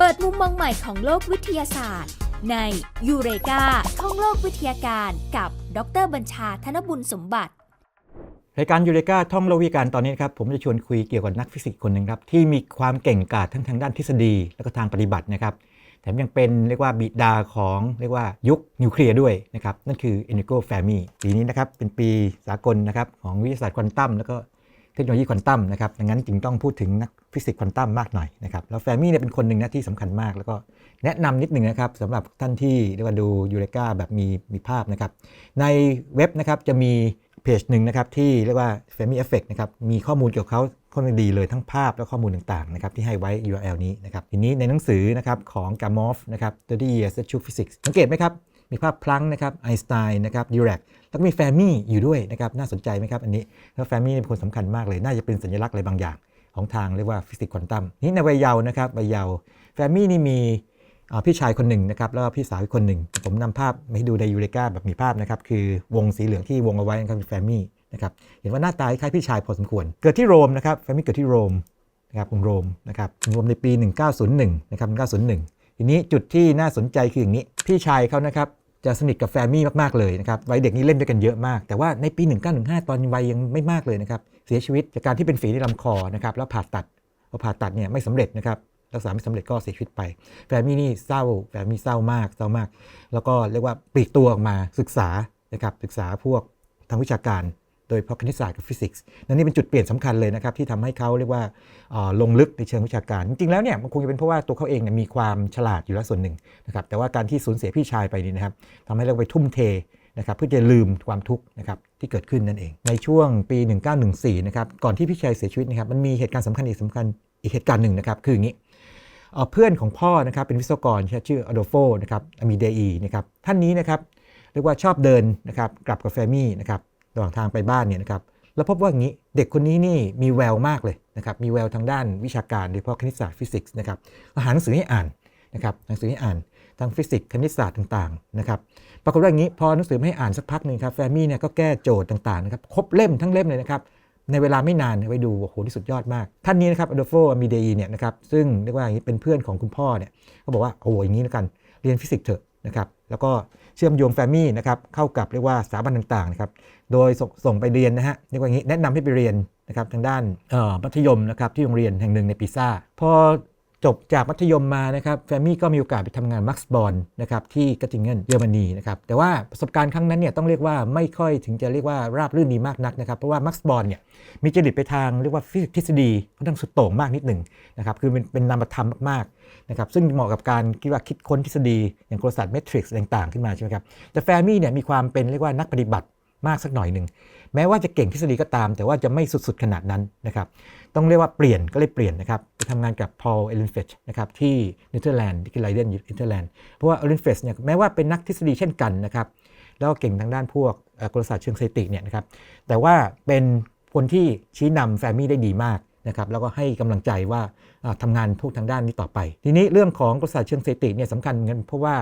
เปิดมุมมองใหม่ของโลกวิทยาศาสตร์ ในยูเรกาท่องโลกวิทยาการกับดรบัญชาธนบุญสมบัติรายการยูเรกาท่องโลกวิทยาการตอนนี้ครับผมจะชวนคุยเกี่ยวกับนักฟิสิกส์คนหนึ่งครับที่มีความเก่งกาจทั้งทางด้านทฤษฎี และก็ทางปฏิบัตินะครับแถมยังเป็นเรียกว่าบิดาของเรียกว่ายุคนิวเคลียร์ด้วยนะครับนั่นคือ Enrico Fermi ปีนี้นะครับเป็นปีสากลนะครับของวิทยาศาสตร์ควอนตัมแล้วก็ เทคโนโลยีควอนตัมนะครับดังนั้นจึงต้องพูดถึงนักฟิสิกส์ควอนตัมมากหน่อยนะครับแล้วแฟมี่เนี่ยเป็นคนหนึ่งนะที่สำคัญมาก แล้วก็แนะนำนิดหนึ่งนะครับสำหรับท่านที่เรียกว่าดูยูเรกาแบบมีมีภาพนะครับในเว็บนะครับจะมีเพจหนึ่งนะครับที่เรียกว่า Fermi Effect นะครับมีข้อมูลเกี่ยวกับเขาค่อนข้างดีเลยทั้งภาพและข้อมูลต่างๆนะครับที่ให้ไว้ URL นี้นะครับทีนี้ในหนังสือนะครับของ Gamow นะครับ30 Years of True Physics สังเกตไหมครับ มีภาพพลังนะครับไอน์สไตน์นะครับดิแรก แล้วก็มีแฟมี่อยู่ด้วยนะครับน่าสนใจไหมครับอันนี้แล้วแฟมี่เป็นคนสำคัญมากเลย น่าจะเป็นสัญลักษณ์อะไรบางอย่าง ของทางเรียกว่าฟิสิกส์ควอนตัมนี่ในวัยเยาว์นะครับวัยเยาว์แฟมี่นี่มีพี่ชายคนหนึ่งนะครับแล้วก็พี่สาวอีกคนหนึ่ง ผมนำภาพมาให้ดูในยูเรกาแบบมีภาพนะครับคือวงสีเหลืองที่วงเอาไว้นะครับเป็นแฟมี่นะครับเห็นว่าหน้าตาคล้ายพี่ชายพอสมควร เกิดที่โรมนะครับแฟมี่เกิดที่โรมนะครับกรุงโรมนะครับกรุงโรมในปี 1901นะครับ1901 ทีนี้จุดที่น่าสนใจคืออย่างนี้ พี่ชายเขานะครับ จะสนิทกับแฟร์มี่มาก ๆ เลยนะครับวัยเด็กนี่เล่นด้วยกันเยอะมาก แต่ว่าในปี 1915 ตอนวัยยังไม่มากเลยนะครับ เสียชีวิตจากการที่เป็นฝีในลำคอนะครับ แล้วผ่าตัดพอผ่าตัดเนี่ยไม่สำเร็จนะครับรักษาไม่สำเร็จก็เสียชีวิตไป แฟร์มี่นี่เศร้า แฟร์มี่เศร้ามากเศร้ามาก แล้วก็เรียกว่าปลีกตัวออกมาศึกษานะครับศึกษาพวกทางวิชาการ โดยเฉพาะคณิตศาสตร์กับฟิสิกส์นั่นนี่เป็นจุดเปลี่ยนสำคัญเลยนะครับที่ทำให้เขาเรียกว่าลงลึกในเชิงวิชาการ จริงๆแล้วเนี่ยมันคงจะเป็นเพราะว่าตัวเขาเองเนี่ยมีความฉลาดอยู่แล้วส่วนหนึ่งนะครับแต่ว่าการที่สูญเสียพี่ชายไปนี่นะครับทำให้เราไปทุ่มเทนะครับเพื่อจะลืมความทุกข์นะครับที่เกิดขึ้นนั่นเอง ในช่วงปี 1914นะครับก่อนที่พี่ชายเสียชีวิตนะครับมันมีเหตุการณ์สำคัญอีกสำคัญอีกเหตุการณ์หนึ่งนะครับคืออย่างนี้เเพื่อนของพ่อนะครับเป็นวิศวกรชื่ออโดโฟนะครับอมิเดอีนะครับท่านนี้นะครับเรียกว่าชอบเดินนะครับกลับกับแฟมี่นะครับ ระหว่างทางไปบ้านเนี่ยนะครับแล้วพบว่างี้เด็กคนนี้นี่มีแววมากเลยนะครับมีแววทางด้านวิชาการโดยเฉพาะคณิตศาสตร์ฟิสิกส์นะครับหาหนังสือให้อ่านนะครับหนังสือให้อ่านทางฟิสิกส์คณิตศาสตร์ต่างๆนะครับปรากฏว่าอย่างนี้พอหนังสือไม่ให้อ่านสักพักหนึ่งครับแฟมี่เนี่ยก็แก้โจทย์ต่างๆนะครับครบเล่มทั้งเล่มเลยนะครับในเวลาไม่นานไปดูโอ้โหที่สุดยอดมาก ท่านนี้นะครับอโดโฟอมิเดอีเนี่ยนะครับซึ่งเรียกว่าอย่างนี้เป็นเพื่อนของคุณพ่อเนี่ยก็บอกว่าโอ้โหอย่างนี้แล้วกันเรียนฟิสิกส์เถอะนะครับแล้วก็ เชื่อมโยงแฟมมี่นะครับเข้ากับเรียกว่าสถาบันต่างๆนะครับโดยส่งส่งไปเรียนนะฮะเรียกว่าอย่างนี้แนะนำให้ไปเรียนนะครับทางด้านออมัธยมนะครับที่โรงเรียนแห่งหนึ่งในปิซ่าพอ จบจากมัธยมมานะครับแฟมมี่ก็มีโอกาสไปทำงานมักซ์บอลนะครับที่กัตติงเกนเยอรมนีนะครับแต่ว่าประสบการณ์ครั้งนั้นเนี่ยต้องเรียกว่าไม่ค่อยถึงจะเรียกว่าราบรื่นดีมากนักนะครับเพราะว่ามักซ์บอลเนี่ยมีจริตไปทางเรียกว่าฟิสิกส์ทฤษฎีค่อนข้างสุดโต่งมากนิดหนึ่งนะครับคือเป็นเป็นนามธรรมมากๆนะครับซึ่งเหมาะกับการคิดว่าคิดค้นทฤษฎีอย่างกลศาสตร์เมทริกซ์ต่างๆ ขึ้นมาใช่ไหมครับแต่แฟมี่เนี่ยมีความเป็นเรียกว่านักปฏิบัติมากสักหน่อยหนึ่ง แม้ว่าจะเก่งทฤษฎีก็ตาม แต่ว่าจะไม่สุดๆขนาดนั้นนะครับ ต้องเรียกว่าเปลี่ยนก็เลยเปลี่ยนนะครับไปทำงานกับพอลเอลินเฟชนะครับที่เนเธอร์แลนด์ที่ไลเดนอยู่เนเธอร์แลนด์เพราะว่าเอลินเฟชเนี่ยแม้ว่าเป็นนักทฤษฎีเช่นกันนะครับแล้วก็เก่งทางด้านพวกกลศาสตร์เชิงสถิติเนี่ยนะครับแต่ว่าเป็นคนที่ชี้นำแฟมี่ได้ดีมากนะครับแล้วก็ให้กำลังใจว่าอ่าทำงานพวกทางด้านนี้ต่อไป ทีนี้เรื่องของกลศาสตร์เชิงสถิติเนี่ยสำคัญเหมือนกันเพราะว่า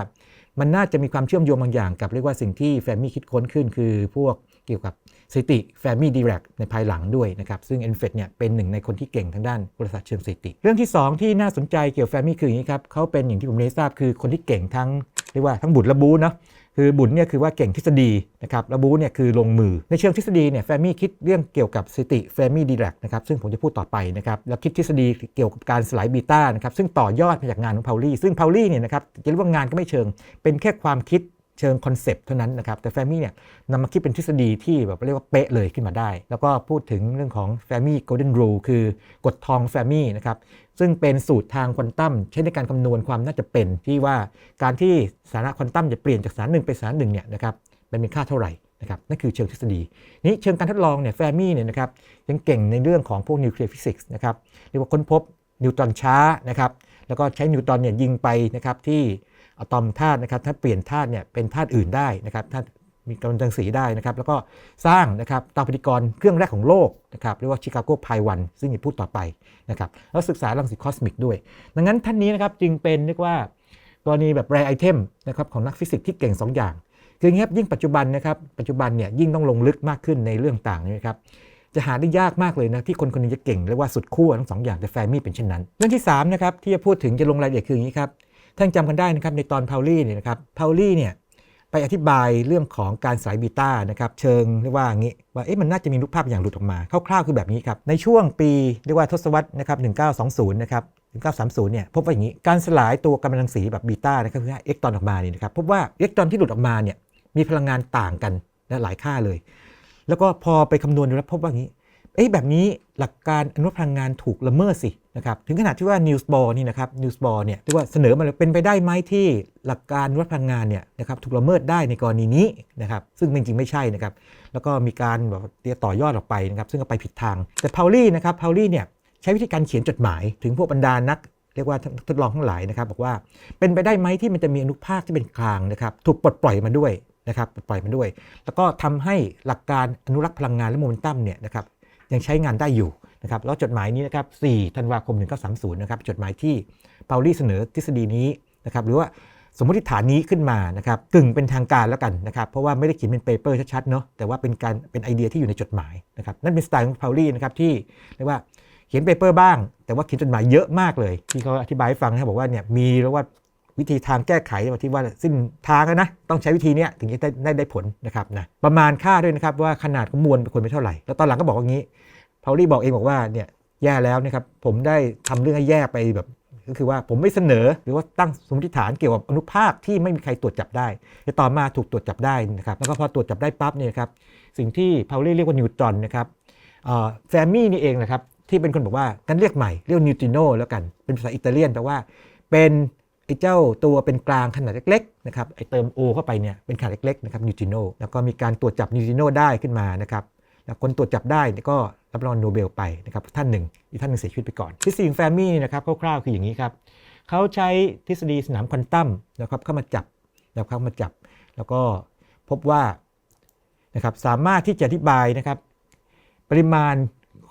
มันน่าจะมีความเชื่อมโยงบางอย่างกับเรียกว่าสิ่งที่แฟมี่คิดค้นขึ้นคือพวก เกี่ยวกับสถิติแฟมิ d ี r ร c ในภายหลังด้วยนะครับ ซึ่ง e n f e d เนี่ยเป็นหนึ่งในคนที่เก่งทางด้านบริษัทเชิงสถิติ เรื่องที่ 2 ที่น่าสนใจเกี่ยวกับแฟมิคืออย่างนี้ครับเขาเป็นอย่างที่ผมเรียนทราบคือคนที่เก่งทั้งเรียกว่าทั้งบุตรและบูเนาะคือบุญเนี่ยคือว่าเก่งทฤษฎีนะครับแล้วบูเนี่ยคือลงมือ ในเชิงทฤษฎีเนี่ยแฟมี่คิดเรื่องเกี่ยวกับสติแฟมิ d ี r ร c นะครับซึ่งผมจะพูดต่อไปนะครับแล้วคิดทฤษฎีเกี่ยวกับการสลายบีต้านะครับซึ่งต่อยอดมาจากงานของพาวลี่ซึ่งพาวลี่เนี่ยนะครับจะเรียกว่างานก็ไม่เชิง เป็นแค่ความคิด เชิงคอนเซปต์เท่านั้นนะครับ แต่แฟมี่เนี่ยนำมาคิดเป็นทฤษฎีที่แบบเรียกว่าเป๊ะเลยขึ้นมาได้ แล้วก็พูดถึงเรื่องของ Fermi Golden Rule คือกฎทอง Fermi นะครับซึ่งเป็นสูตรทางควอนตัมใช้ในการคำนวณความน่าจะเป็นที่ว่าการที่สานะควอนตัมจะเปลี่ยนจากสานะหนึ่งไปสานะหนึ่งเนี่ยนะครับมันมีค่าเท่าไหร่นะครับนั่นคือเชิงทฤษฎีนี้เชิงการทดลองเนี่ยแฟมี่เนี่ยนะครับยังเก่งในเรื่องของพวกนิวเคลียร์ฟิสิกส์นะครับเรียกว่าค้นพบนิวตรอนช้านะครับแล้วก็ใช้นิวตรอนเนี่ยยิงไปนะครับที่ อะตอมธาตุนะครับถ้าเปลี่ยนธาตุเนี่ยเป็นธาตุอื่นได้นะครับธาตุมีกำลังรังสีได้นะครับ แล้วก็สร้างนะครับเตาปฏิกรณ์เครื่องแรกของโลกนะครับเรียกว่าชิคาโกไพวันซึ่งจะพูดต่อไปนะครับแล้วศึกษารังสีคอสมิกด้วย ดังนั้นท่านนี้นะครับจึงเป็นเรียกว่ากรณีแบบแรไอเทมนะครับของนักฟิสิกส์ที่เก่ง 2 อย่าง คืออย่างนี้ครับยิ่งปัจจุบันนะครับปัจจุบันเนี่ยยิ่งต้องลงลึกมากขึ้นในเรื่องต่างนะครับจะหาได้ยากมากเลยนะที่คนคนหนึงจะเก่งเรียกว่าสุดขั้วทั้งสองอย่างแต่แฟมี่เป็นเช่นนั้น เรื่องที่3นะครับที่จะพูดถึงจะลงรายละเอียดคืออย่างนี้ครับ ท่านจำกันได้นะครับในตอนพาวลี่เนี่ยนะครับพาวลี่เนี่ยไปอธิบายเรื่องของการสลายบีต้านะครับเชิงเรียกว่าอย่างนี้ว่าเอ๊ะมันน่าจะมีรูปภาพอย่างหลุดออกมาคร่าวๆคือแบบนี้ครับในช่วงปีเรียกว่าทศวรรษนะครับ1920นะครับ1930เนี่ยพบว่าอย่างนี้การสลายตัวกัมมันรังสีแบบบีต้านะครับคือเอ็กตรอนออกมาเนี่ยนะครับพบว่าเอ็กตรอนที่หลุดออกมาเนี่ยมีพลังงานต่างกันนะหลายค่าเลย แล้วก็พอไปคำนวณดูแล้วพบว่าอย่างนี้ เอ๊ะแบบนี้หลักการอนุรักษ์พลังงานถูกละเมิดสินะครับถึงขนาดที่ว่านิวส์บอลนี่นะครับนิวส์บอลเนี่ยเรียกว่าเสนอมาเลยเป็นไปได้ไหมที่หลักการอนุรักษ์พลังงานเนี่ยนะครับถูกละเมิดได้ในกรณีนี้นะครับซึ่งจริงๆไม่ใช่นะครับแล้วก็มีการแบบต่อยอดออกไปนะครับซึ่งก็ไปผิดทาง แต่พาวลี่นะครับพาวลี่เนี่ยใช้วิธีการเขียนจดหมาย ถึงพวกบรรดานักเรียกว่าทดลองทั้งหลายนะครับบอกว่าเป็นไปได้ไหมที่มันจะมีอนุภาคที่เป็นกลางนะครับถูกปลดปล่อยมาด้วยนะครับปลดปล่อยมาด้วย แล้วก็ทำให้หลักการอนุรักษ์พลังงานและโมเมนตัมเนี่ยนะครับ ยังใช้งานได้อยู่นะครับแล้วจดหมายนี้นะครับ 4 ธันวาคม 1930 นะครับ จดหมายที่เปาลี่เสนอทฤษฎีนี้นะครับ หรือว่าสมมติฐานนี้ขึ้นมานะครับกึ่งเป็นทางการแล้วกันนะครับ เพราะว่าไม่ได้เขียนเป็นเปเปอร์ชัดๆเนาะแต่ว่าเป็นการเป็นไอเดียที่อยู่ในจดหมายนะครับนั่นเป็นสไตล์ของเปาลี่นะครับที่เรียกว่าเขียนเปเปอร์บ้าง แต่ว่าเขียนจดหมายเยอะมากเลย ที่เขาอธิบายให้ฟังนะบบอกว่าเนี่ยมีแล้วว่า วิธีทางแก้ไขที่ว่าสิ้นทางแล้วนะต้องใช้วิธีนี้ถึงจะได้ได้ได้ผลนะครับนะประมาณค่าด้วยนะครับว่าขนาดของมวลเป็นคนไม่เท่าไหร่ แล้วตอนหลังก็บอกว่างี้พาวลี่บอกเองบอกว่าเนี่ยแย่แล้วนะครับผมได้ทำเรื่องให้แย่ไปแบบก็คือว่าผมไม่เสนอหรือว่าตั้งสมมติฐานเกี่ยวกับอนุภาคที่ไม่มีใครตรวจจับได้แต่ต่อมาถูกตรวจจับได้นะครับแล้วก็พอตรวจจับได้ปั๊บเนี่ยครับสิ่งที่พาวลี่เรียกว่านิวตรอนนะครับแฟมมี่นี่เองนะครับที่เป็นคนบอกว่ากันเรียกใหม่เรียกนิวติโนแล้วกันเป็นภาษาอิตาเลียนแปลว่าเป็น ไอ้เจ้าตัวเป็นกลางขนาดเล็กๆนะครับไอ้เติม O เข้าไปเนี่ยเป็นขนาดเล็กๆนะครับนิวตริโนแล้วก็มีการตรวจจับนิวตริโนได้ขึ้นมานะครับแล้วคนตรวจจับได้เนี่ยก็รับรางโนเบลไปนะครับท่านหนึ่งอีกท่านหนึ่งเสียชีวิตไปก่อนทฤษฎีของแฟมี่นะครับคร่าวๆคืออย่างนี้ครับเขาใช้ทฤษฎีสนามควอนตัมนะครับเข้ามาจับนะครับเข้ามาจับ แล้วก็พบว่านะครับสามารถที่จะอธิบายนะครับปริมาณ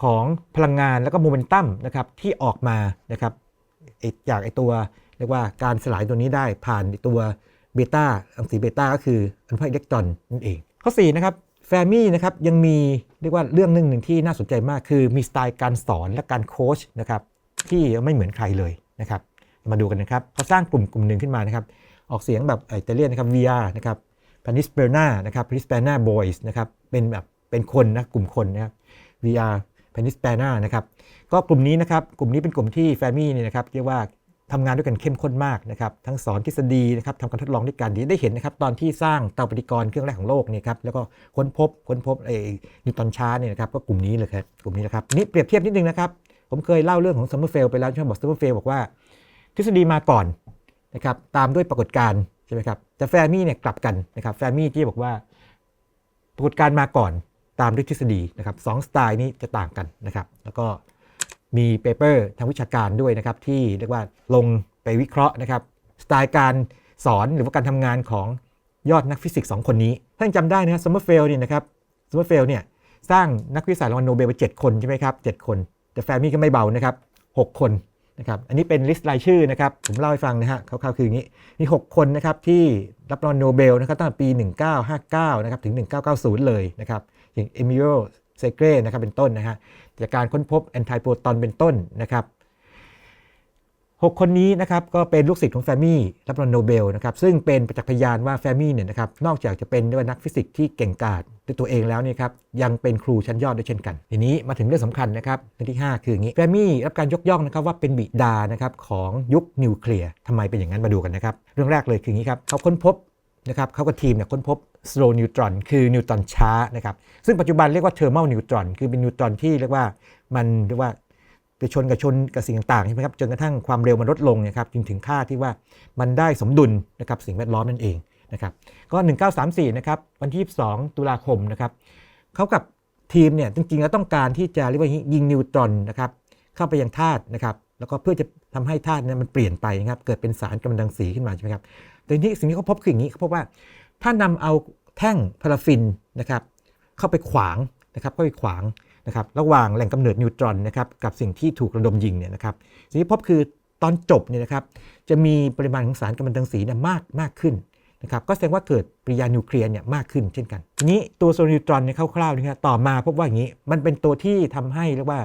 ของพลังงานแล้วก็โมเมนตัมนะครับที่ออกมานะครับอ้จากไอตัว เรียกว่าการสลายตัวนี้ได้ผ่านตัวเบต้ารังสีเบต้าก็คืออนุภาคอิเล็กตรอนนั่นเอง ข้อ 4 นะครับแฟมี่นะครับยังมีเรียกว่าเรื่องหนึ่งหนึ่งที่น่าสนใจมาก คือมีสไตล์การสอนและการโค้ชนะครับที่ไม่เหมือนใครเลยนะครับมาดูกันนะครับเขาสร้างกลุ่มกลุ่มหนึ่งขึ้นมานะครับออกเสียงแบบอิตาเลียนนะครับ VR นะครับพานิสเปอร์นานะครับพานิสเปอร์นาบอยส์นะครับเป็นแบบเป็นคนนะกลุ่มคนนะครับ VR เพนิสแปนานะครับก็กลุ่มนี้นะครับกลุ่มนี้เป็นกลุ่มที่แฟมี่เนี่ยนะครับเรียกว่า ทำงานด้วยกันเข้มข้นมากนะครับทั้งสอนทฤษฎีนะครับทำการทดลองด้วยกันดีได้เห็นนะครับตอนที่สร้างเตาปฏิกรณ์เครื่องแรกของโลกเนี่ยครับแล้วก็ค้นพบค้นพบไอ้นิวตอนชาร์เนี่ยนะครับก็กลุ่มนี้เลยครับกลุ่มนี้นะครับนี่เปรียบเทียบนิดนึงนะครับผมเคยเล่าเรื่องของซัมเมอร์เฟลไปแล้วช่ไหมบอกซัมเมอร์เฟลบอกว่า ทฤษฎีมาก่อนนะครับตามด้วยปรากฏการณ์ใช่ไหมครับแต่แฟมี่เนี่ยกลับกันนะครับแฟมี่ที่บอกว่าปรากฏการณ์มาก่อนตามด้วยทฤษฎีนะครับสองสไตล์นี้จะต่างกันนะครับแล้วก็ มีเปเปอร์ทางวิชาการด้วยนะครับที่เรียกว่าลงไปวิเคราะห์นะครับสไตล์การสอนหรือว่าการทำงานของยอดนักฟิสิกส์สองคนนี้ถ้ายังจำได้นะครับซัมเมอร์เฟลเนี่ยนะครับซัมเมอร์เฟลเนี่ยสร้างนักวิทยาศาสตร์รางวัลโนเบลไป7คนใช่ไหมครับ7คน แต่แฟมี่ก็ไม่เบานะครับ6คนนะครับอันนี้เป็นลิสต์รายชื่อนะครับผมเล่าให้ฟังนะฮะคร่าวๆคืออย่างนี้มี 6 คนนะครับที่รับรางวัลโนเบลนะครับตั้งแต่ปี 1959นะครับถึง 1990 เลยนะครับอย่างเอมิโอเซเกรนะครับเป็นต้นนะฮะ จากการค้นพบแอนติโปรตอนเป็นต้นนะครับ6คนนี้นะครับก็เป็นลูกศิษย์ของแฟมี่รับรางวัลโนเบลนะครับซึ่งเป็นประจักษ์พยานว่าแฟมี่เนี่ยนะครับนอกจากจะเป็นด้วยนักฟิสิกส์ที่เก่งกาจด้วยตัวเองแล้วเนี่ยครับยังเป็นครูชั้นยอดด้วยเช่นกัน ทีนี้มาถึงเรื่องสำคัญนะครับเรื่องที่ 5 คืออย่างนี้แฟมี่รับการยกย่องนะครับว่าเป็นบิดานะครับของยุคนิวเคลียร์ทำไมเป็นอย่างนั้นมาดูกันนะครับ เรื่องแรกเลยคืออย่างนี้ครับเขาค้นพบนะครับเขากับทีมเนี่ยค้นพบ slow neutron คือนิวตรอนช้านะครับ ซึ่งปัจจุบันเรียกว่า thermal neutron คือเป็นนิวตรอนที่เรียกว่ามันเรียกว่าไปชนกับชนกับสิ่งต่างๆใช่ไหมครับจนกระทั่งความเร็วมันลดลงนี่ยครับจึงถึงค่าที่ว่ามันได้สมดุลนะครับสิ่งแวดล้อมนั่นเองนะครับก็ 1934 นะครับวันที่ 22 ตุลาคมนะครับเขากับทีมเนี่ยจริงๆแล้วต้องการที่จะเรียกว่ายิงนิวตรอนนะครับเข้าไปยังธาตุนะครับแล้วก็เพื่อจะทำให้ธาตุนั้นมันเปลี่ยนไปนะครับเกิดเป็นสารกัมมันตรังสีขึ้นมาใช่ไหมครับแต่ทีนี้สิ่งที่เขาพบคืออย่างนี้เขาพบว่า ถ้านำเอาแท่งพาราฟินนะครับเข้าไปขวางนะครับเข้าไปขวางนะครับระหว่างแหล่งกำเนิดนิวตรอนนะครับกับสิ่งที่ถูกระดมยิงเนี่ยนะครับสิ่งที่พบคือตอนจบเนี่ยนะครับจะมีปริมาณของสารกัมมันตรังสีเนี่ยมากมากขึ้นนะครับก็แสดงว่าเกิดปริยานิวเคลียร์เนี่ยมากขึ้นเช่นกัน ทีนี้ตัวโซนิวตรอนเนี่ยคร่าวๆนะครับต่อมาพบว่าอย่างนี้มันเป็นตัวที่ทำให้เรียกว่า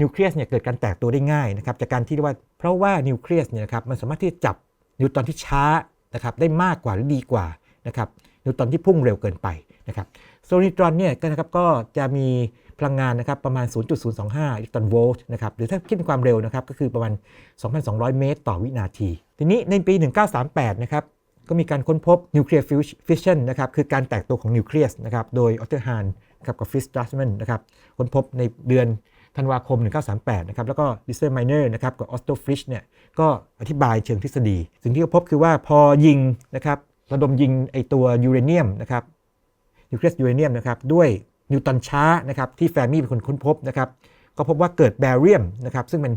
นิวเคลียสเนี่ยเกิดการแตกตัวได้ง่ายนะครับจากการที่เรียกว่าเพราะว่านิวเคลียสเนี่ยนะครับมันสามารถที่จะจับนิวตรอนที่ช้านะครับได้มากกว่าหรือดีกว่า นะครับนิวตอนที่พุ่งเร็วเกินไปนะครับโซนิตรอนเนี่ยก็นะครับก็จะมีพลังงานนะครับประมาณ 0.025อิเล็กตรอนโวลต์นะครับหรือถ้าคิดเป็นความเร็วนะครับก็คือประมาณ 2,200 เมตร ต่อวินาที ทีนี้ในปี 1938 นะครับก็มีการค้นพบนิวเคลียร์ฟิชชันนะครับคือการแตกตัวของนิวเคลียสนะครับโดยออเทอร์ฮานกับกับฟิสดัสแมนนะครับค้นพบในเดือนธันวาคม 1938 นะครับ แล้วก็ดิสเซอร์ไมเนอร์นะครับกับออสโตฟริชเนี่ย ก็อธิบายเชิงทฤษฎี สิ่งที่เขาพบคือว่าพอยิงนะครับ ระดมยิงไอตัวยูเรเนียมนะครับนิวเคลียสยูเรเนียมนะครับด้วยนิวตรอนช้านะครับที่แฟร์มี่เป็นคนค้นพบนะครับก็พบว่าเกิดแบเรียมนะครับซึ่งเป็น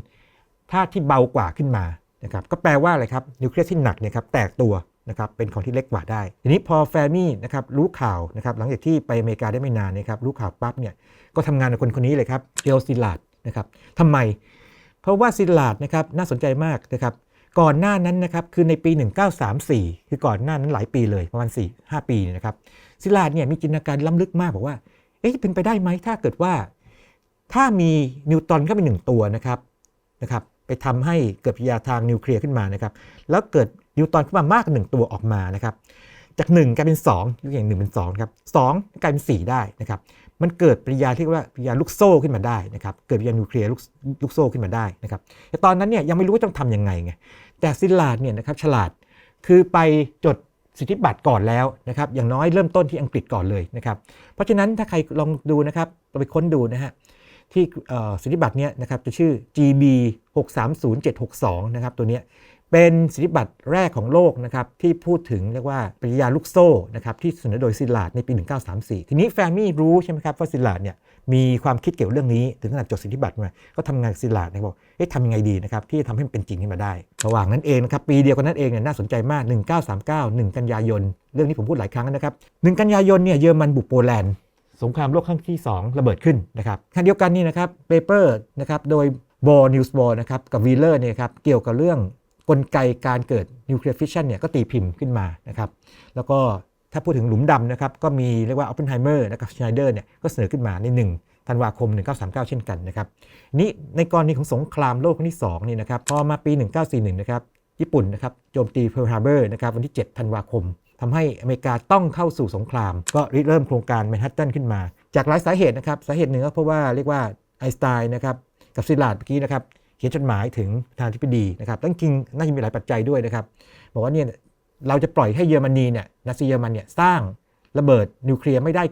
ธาตุที่เบากว่าขึ้นมานะครับก็แปลว่าอะไรครับนิวเคลียสที่หนักเนี่ยครับแตกตัวนะครับเป็นของที่เล็กกว่าได้ ทีนี้พอแฟร์มี่นะครับรู้ข่าวนะครับหลังจากที่ไปอเมริกาได้ไม่นานนะครับรู้ข่าวปั๊บเนี่ยก็ทำงานกับคนคนนี้เลยครับเดลซิลาดนะครับทำไม เพราะว่าซิลาดนะครับน่าสนใจมากนะครับ ก่อนหน้านั้นนะครับคือในปี 1934 คือก่อนหน้านั้นหลายปีเลยประมาณ 4 5 ปีนี่ยนะครับซิลาเนี่ยมีจินตนาการล้ำลึกมากบอกว่าเอ๊ะเป็นไปได้ไหมถ้าเกิดว่า ถ้ามีนิวตรอนเข้าไปหนึ่งตัวนะครับนะครับไปทำให้เกิดปฏิกิริยาทางนิวเคลียร์ขึ้นมานะครับแล้วเกิดนิวตรอนขึ้นมามากกว่าหนึ่งตัวออกมานะครับจาก 1 กลายเป็น2ยกอย่างหนึ่งเป็น2ครับ2กลายเป็น 4 ได้นะครับมันเกิดปฏิกิริยาที่เรียกว่าปฏิกิริยาลูกโซ่ขึ้นมาได้นะครับเกิดปฏิกิริยานิวเคลียร์ลูกลูกโซ่ขึ้นมาได้นะครับแต่ตอนนั้นเนี่ยยังไม่รู้ว่าต้องทำยังไงไง แต่ซิลาดเนี่ยนะครับฉลาดคือไปจดสิทธิบัตรก่อนแล้วนะครับอย่างน้อยเริ่มต้นที่อังกฤษก่อนเลยนะครับเพราะฉะนั้นถ้าใครลองดูนะครับเราไปค้นดูนะฮะที่สิทธิบัตรเนี้ยนะครับจะชื่อ GB 630762นะครับตัวเนี้ย เป็นสิทธิบัตรแรกของโลกนะครับที่พูดถึงเรียกว่าปริยาลูกโซ่นะครับที่เสนอโดยซิลาดในปี 1934 ทีนี้แฟมี่รู้ใช่ไหมครับว่าซิลาดเนี่ยมีความคิดเกี่ยวเรื่องนี้ถึงขนาดจดสิทธิบัตรมา ก็ทำงานกับซิลาดนะบอกเอ๊ะทำยังไงดีนะครับที่จะทำให้มันเป็นจริงขึ้นมาได้ ระหว่างนั้นเองนะครับปีเดียวกันนั้นเองเนี่ยน่าสนใจมาก 1939 1 กันยายน เรื่องนี้ผมพูดหลายครั้งนะครับ 1 กันยายนเนี่ยเยอรมันบุกโปแลนด์สงครามโลกครั้งที่ 2 ระเบิดขึ้นนะครับขณะเดียวกันนี่นะครับเปเปอร์นะครับโดยบอนิวส์บอนะครับกับวีเลอร์เนี่ยครับเกี่ยวกับเรื่อง กลไกการเกิดนิวเคลียร์ฟิชชันเนี่ยก็ตีพิมพ์ขึ้นมานะครับแล้วก็ถ้าพูดถึงหลุมดำนะครับก็มีเรียกว่าออปเพนไฮเมอร์นะครับชไนเดอร์เนี่ยก็เสนอขึ้นมาใน 1 ธันวาคม 1939 เช่นกันนะครับนี่ในกรณีของสงครามโลกครั้งที่2นี่นะครับพอมาปี 1941 นะครับญี่ปุ่นนะครับโจมตีเพิร์ลฮาร์เบอร์นะครับวันที่ 7 ธันวาคมทำให้อเมริกาต้องเข้าสู่สงคราม ก็ริเริ่มโครงการแมนฮัตตันขึ้นมา จากหลายสาเหตุนะครับสาเหตุหนึ่งก็เพราะว่าเรียกว่าไอน์สไตน์นะครับกับซิลาดเมื่อกี้นะครับ ขียนจดหมายถึงประธานาธิบดีนะครับตั้งจริงน่าจะมีหลายปัจจัยด้วยนะครับบอกว่าเนี่ยเราจะปล่อยให้เยอรมนีเนี่ยนาซีเยอรมันเนี่ยสร้างระเบิดนิวเคลียร์ไม่ได้